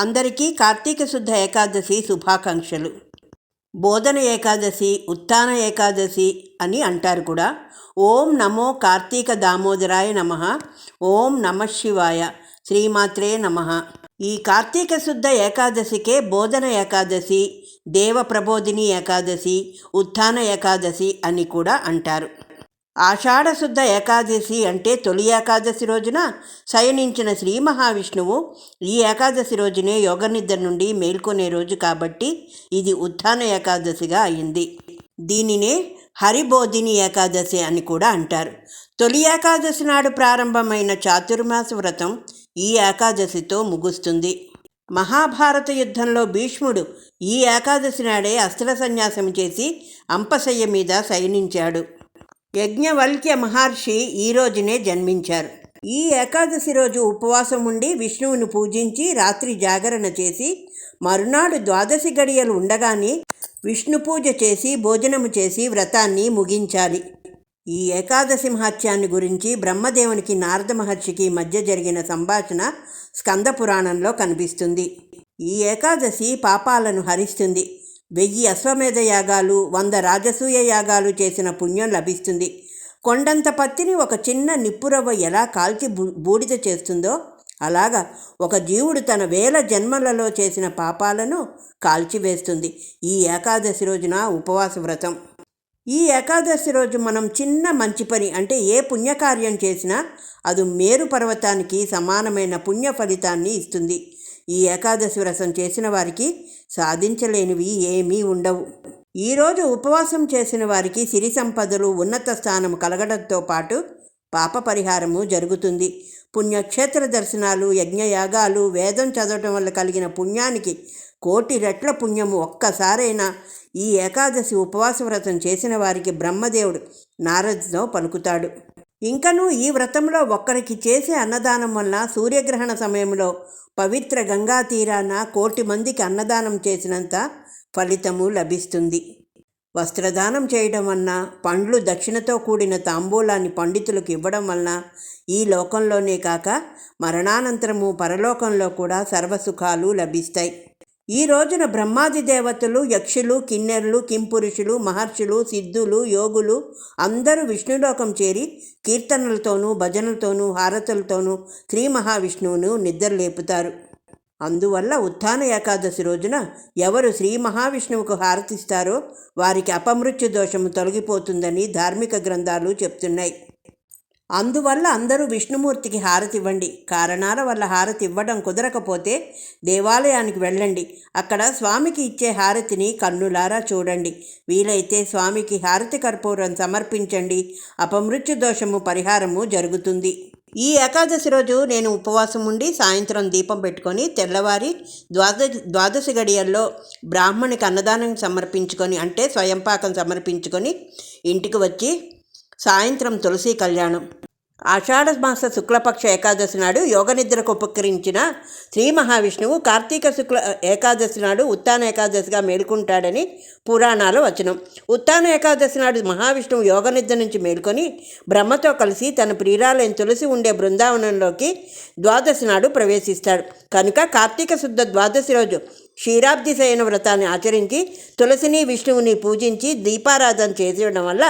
అందరికీ కార్తీక శుద్ధ ఏకాదశి శుభాకాంక్షలు. బోధన ఏకాదశి ఉత్థాన ఏకాదశి అని అంటారు కూడా. ఓం నమో కార్తీక దామోదరాయ నమ. ఓం నమ శివాయ. శ్రీమాత్రే నమ. ఈ కార్తీక శుద్ధ ఏకాదశికే బోధన ఏకాదశి దేవ ప్రబోధిని ఏకాదశి ఉత్థాన ఏకాదశి అని కూడా అంటారు. ఆషాఢశుద్ధ ఏకాదశి అంటే తొలి ఏకాదశి రోజున శయనించిన శ్రీ మహావిష్ణువు ఈ ఏకాదశి రోజునే యోగనిద్ర నుండి మేల్కొనే రోజు కాబట్టి ఇది ఉత్థాన ఏకాదశిగా అయింది. దీనినే హరిబోధిని ఏకాదశి అని కూడా అంటారు. తొలి ఏకాదశి నాడు ప్రారంభమైన చాతుర్మాస వ్రతం ఈ ఏకాదశితో ముగుస్తుంది. మహాభారత యుద్ధంలో భీష్ముడు ఈ ఏకాదశి నాడే అస్త్ర సన్యాసం చేసి అంపశయ్య మీద శయనించాడు. యజ్ఞవల్క్య మహర్షి ఈ రోజునే జన్మించారు. ఈ ఏకాదశి రోజు ఉపవాసం ఉండి విష్ణువును పూజించి రాత్రి జాగరణ చేసి మరునాడు ద్వాదశి గడియలు ఉండగానే విష్ణు పూజ చేసి భోజనము చేసి వ్రతాన్ని ముగించాలి. ఈ ఏకాదశి మహత్యాన్ని గురించి బ్రహ్మదేవునికి నారద మహర్షికి మధ్య జరిగిన సంభాషణ స్కంద పురాణంలో కనిపిస్తుంది. ఈ ఏకాదశి పాపాలను హరిస్తుంది. వెయ్యి అశ్వమేధ యాగాలు వంద రాజసూయ యాగాలు చేసిన పుణ్యం లభిస్తుంది. కొండంత పత్తిని ఒక చిన్న నిప్పురవ్వ ఎలా కాల్చి బూడిద చేస్తుందో అలాగా ఒక జీవుడు తన వేల జన్మలలో చేసిన పాపాలను కాల్చివేస్తుంది. ఈ ఏకాదశి రోజున ఉపవాస వ్రతం. ఈ ఏకాదశి రోజు మనం చిన్న మంచి పని అంటే ఏ పుణ్యకార్యం చేసినా అది మేరు పర్వతానికి సమానమైన పుణ్య ఫలితాన్ని ఇస్తుంది. ఈ ఏకాదశి వ్రతం చేసిన వారికి సాధించలేనివి ఏమీ ఉండవు. ఈరోజు ఉపవాసం చేసిన వారికి సిరి సంపదలు ఉన్నత స్థానం కలగడంతో పాటు పాప పరిహారము జరుగుతుంది. పుణ్యక్షేత్ర దర్శనాలు యజ్ఞయాగాలు వేదం చదవటం వల్ల కలిగిన పుణ్యానికి కోటి రెట్ల పుణ్యము ఒక్కసారైనా ఈ ఏకాదశి ఉపవాస వ్రతం చేసిన వారికి బ్రహ్మదేవుడు నారదుతో పలుకుతాడు. ఇంకనూ ఈ వ్రతంలో ఒక్కరికి చేసే అన్నదానం వల్ల సూర్యగ్రహణ సమయంలో పవిత్ర గంగా తీరాన కోటి మందికి అన్నదానం చేసినంత ఫలితము లభిస్తుంది. వస్త్రదానం చేయడం వలన పండ్లు దక్షిణతో కూడిన తాంబూలాన్ని పండితులకు ఇవ్వడం వలన ఈ లోకంలోనే కాక మరణానంతరము పరలోకంలో కూడా సర్వసుఖాలు లభిస్తాయి. ఈ రోజున బ్రహ్మాది దేవతలు యక్షులు కిన్నెరులు కింపురుషులు మహర్షులు సిద్ధులు యోగులు అందరూ విష్ణులోకం చేరి కీర్తనలతోనూ భజనలతోనూ హారతులతోనూ శ్రీ మహావిష్ణువును నిద్రలేపుతారు అందువల్ల ఉత్థాన ఏకాదశి రోజున ఎవరు శ్రీ మహావిష్ణువుకు హారతిస్తారో వారికి అపమృత్యు దోషము తొలగిపోతుందని ధార్మిక గ్రంథాలు చెప్తున్నాయి. అందువల్ల అందరూ విష్ణుమూర్తికి హారతి ఇవ్వండి కారణాల వల్ల హారతి ఇవ్వడం కుదరకపోతే దేవాలయానికి వెళ్ళండి. అక్కడ స్వామికి ఇచ్చే హారతిని కన్నులారా చూడండి. వీలైతే స్వామికి హారతి కర్పూరం సమర్పించండి. అపమృత్యు దోషము పరిహారము జరుగుతుంది. ఈ ఏకాదశి రోజు నేను ఉపవాసం ఉండి సాయంత్రం దీపం పెట్టుకొని తెల్లవారి ద్వాద ద్వాదశి గడియల్లో బ్రాహ్మణికి అన్నదానం సమర్పించుకొని అంటే స్వయంపాకం సమర్పించుకొని ఇంటికి వచ్చి సాయంత్రం తులసి కళ్యాణం. ఆషాఢమాస శుక్లపక్ష ఏకాదశి నాడు యోగనిద్రకు ఉపకరించిన శ్రీ మహావిష్ణువు కార్తీక శుక్ల ఏకాదశి నాడు ఉత్తాన ఏకాదశిగా మేలుకుంటాడని పురాణాలు వచనం. ఉత్తాన ఏకాదశి నాడు మహావిష్ణువు యోగనిద్ర నుంచి మేల్కొని బ్రహ్మతో కలిసి తన ప్రియురాలైన తులసి ఉండే బృందావనంలోకి ద్వాదశి నాడు ప్రవేశిస్తాడు. కనుక కార్తీక శుద్ధ ద్వాదశి రోజు క్షీరాబ్ది శయన వ్రతాన్ని ఆచరించి తులసిని విష్ణువుని పూజించి దీపారాధన చేయడం వల్ల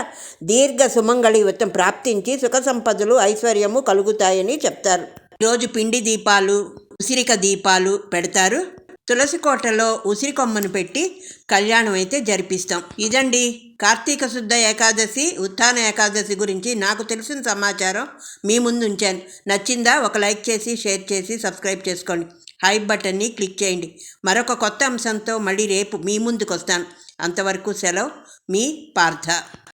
దీర్ఘ సుమంగళివతం ప్రాప్తించి సుఖ సంపదలు ఐశ్వర్యము కలుగుతాయని చెప్తారు. రోజు పిండి దీపాలు ఉసిరిక దీపాలు పెడతారు. తులసి కోటలో ఉసిరి కొమ్మను పెట్టి కళ్యాణం అయితే జరిపిస్తాం. ఇదండి కార్తీక శుద్ధ ఏకాదశి ఉత్థాన ఏకాదశి గురించి నాకు తెలిసిన సమాచారం మీ ముందు ఉంచాను. నచ్చిందా ఒక లైక్ చేసి షేర్ చేసి సబ్స్క్రైబ్ చేసుకోండి. హై బటన్ని క్లిక్ చేయండి. మరొక కొత్త అంశంతో మళ్ళీ రేపు మీ ముందుకు వస్తాను అంతవరకు సెలవు మీ పార్థ.